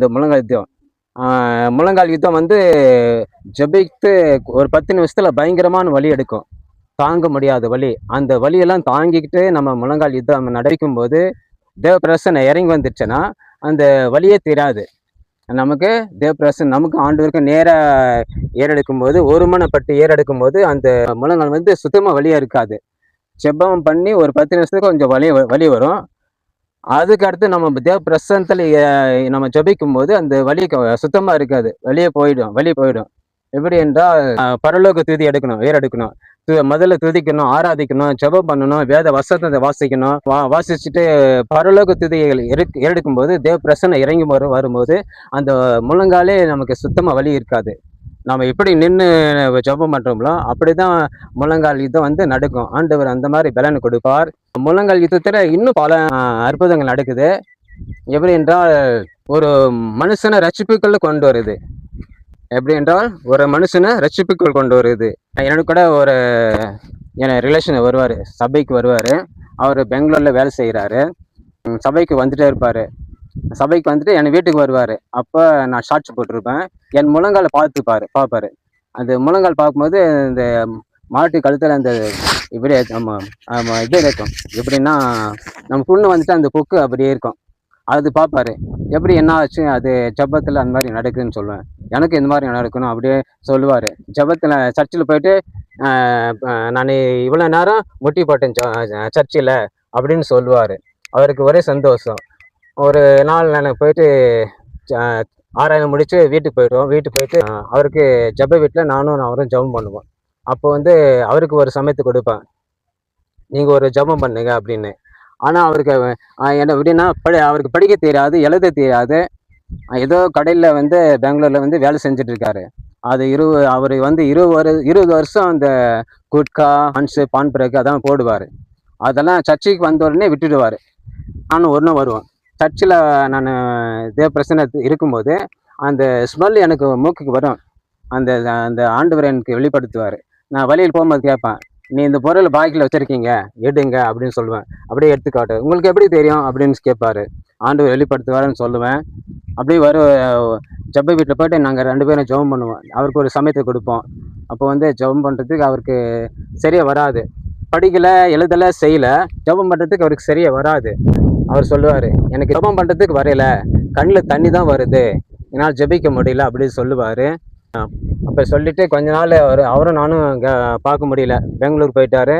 இந்த முழங்கால் யுத்தம். முழங்கால் யுத்தம் வந்து ஜெபித்து ஒரு பத்து நிமிஷத்தில் பயங்கரமான வலி எடுக்கும். தாங்க முடியாத வலி. அந்த வலியெல்லாம் தாங்கிக்கிட்டு நம்ம முழங்கால் யுத்தம் நடக்கும் போது தேவ பிரசனை இறங்கி வந்துடுச்சுன்னா அந்த வலியே தீராது. நமக்கு தேவ பிரசன் நமக்கு ஆண்டவருக்கு நேராக ஏறெடுக்கும் போது ஒருமனப்பட்டு ஏறெடுக்கும் போது அந்த முழங்கால் வந்து சுத்தமாக வழியாக இருக்காது. செப்பம் பண்ணி ஒரு பத்து நிமிஷத்துக்கு கொஞ்சம் வலி வழி வலி வரும். அதுக்கு அடுத்து நம்ம தேவ பிரசனத்தில் நம்ம ஜபிக்கும் போது அந்த வலி க- இருக்காது. வெளியே போயிடும் வெளியே போயிடும். எப்படி என்றால் பரலோக துதி எடுக்கணும் வேர் எடுக்கணும் து- முதல்ல துதிக்கணும் ஆராதிக்கணும் ஜெபம் பண்ணணும் வேத வசத்தை வாசிக்கணும். வா- வாசிச்சுட்டு பரலோக துதிகள் எடுக்க எடுக்கும் போது தேவ பிரசனை இறங்கி வர வரும்போது அந்த முழங்காலே நமக்கு சுத்தமாக வலி இருக்காது. நம்ம எப்படி நின்று ஜெபம் அப்படி தான் முழங்கால் இது வந்து நடக்கும் ஆண்டவர் அந்த மாதிரி பலன் கொடுப்பார். முழங்கால் யுத்தத்தில் இன்னும் பல அற்புதங்கள் நடக்குது. எப்படி என்றால் ஒரு மனுஷனை ரட்சிப்புக்குள்ள கொண்டு வருது. எப்படி என்றால் ஒரு மனுஷனை ரசிப்புக்குள் கொண்டு வருது. எனக்கு கூட ஒரு என் ரிலேஷன் வருவார். சபைக்கு வருவார். அவர் பெங்களூரில் வேலை செய்கிறாரு சபைக்கு வந்துட்டே இருப்பார். சபைக்கு வந்துட்டு என் வீட்டுக்கு வருவார். அப்போ நான் ஷார்ட்ஸ் போட்டிருப்பேன். என் முழங்கால பார்த்துப்பார் பார்ப்பாரு. அந்த முழங்கால் பார்க்கும்போது இந்த மாட்டு கழுத்தில் அந்த இப்படி நம்ம இது இருக்கும். எப்படின்னா நம்ம புண்ணு வந்துட்டு அந்த கொக்கு அப்படியே இருக்கும். அது பார்ப்பாரு. எப்படி என்ன ஆச்சு? அது ஜெபத்தில் அந்த மாதிரி நடக்குதுன்னு சொல்லுவேன். எனக்கு இந்த மாதிரி நடக்கணும் அப்படியே சொல்லுவார். ஜெபத்தில் சர்ச்சில் போயிட்டு நான் இவ்வளோ நேரம் முட்டி போட்டேன் சர்ச்சில் அப்படின்னு சொல்லுவார். அவருக்கு ஒரே சந்தோஷம். ஒரு நாள் நான் போயிட்டு ஆராயம் முடித்து வீட்டுக்கு போயிடுவோம். வீட்டுக்கு போயிட்டு அவருக்கு ஜெப வீட்டில் நானும் அவரும் ஜெபம் பண்ணுவோம். அப்போ வந்து அவருக்கு ஒரு சமயத்து கொடுப்பேன். நீங்கள் ஒரு ஜெபம் பண்ணுங்க அப்படின்னு. ஆனால் அவருக்கு என்ன எப்படின்னா படி அவருக்கு படிக்க தெரியாது எழுத தெரியாது. ஏதோ கடையில் வந்து பெங்களூரில் வந்து வேலை செஞ்சுட்டு இருக்காரு. அது இரு அவர் வந்து இருபது வரு இருபது வருஷம் அந்த குட்கா ஹன்ஸு பான் பிறகு அதான் போடுவார். அதெல்லாம் சர்ச்சுக்கு வந்த உடனே விட்டுடுவார். நானும் ஒரு நாள் வருவேன். சர்ச்சில் நான் இதே பிரச்சனை இருக்கும்போது அந்த ஸ்மெல் எனக்கு மூக்குக்கு வரும். அந்த அந்த ஆண்டவர் எனக்கு வெளிப்படுத்துவார். நான் வழியில் போகும்போது கேட்பேன் நீ இந்த பொருள் பாக்கில் வச்சுருக்கீங்க எடுங்க அப்படின்னு சொல்லுவேன். அப்படியே எடுத்துக்காட்டு உங்களுக்கு எப்படி தெரியும்? அப்படின்னு கேட்பாரு. ஆண்டு வெளிப்படுத்துவாருன்னு சொல்லுவேன். அப்படியே வர ஜப்ப வீட்டில் போயிட்டு நாங்கள் ரெண்டு பேரும் ஜெபம் பண்ணுவோம். அவருக்கு ஒரு சமயத்தை கொடுப்போம். அப்போ வந்து ஜெபம் பண்ணுறதுக்கு அவருக்கு சரியாக வராது. படிக்கலை எழுதலை செய்யலை ஜெபம் பண்ணுறதுக்கு அவருக்கு சரியாக வராது. அவர் சொல்லுவார் எனக்கு ஜெபம் பண்ணுறதுக்கு வரையல கண்ணில் தண்ணி தான் வருது. என்னால் ஜெபிக்க முடியல அப்படின்னு சொல்லுவார். அப்போ சொல்லிவிட்டு கொஞ்ச நாள் அவர் அவரும் நானும் பார்க்க முடியல. பெங்களூர் போயிட்டார்.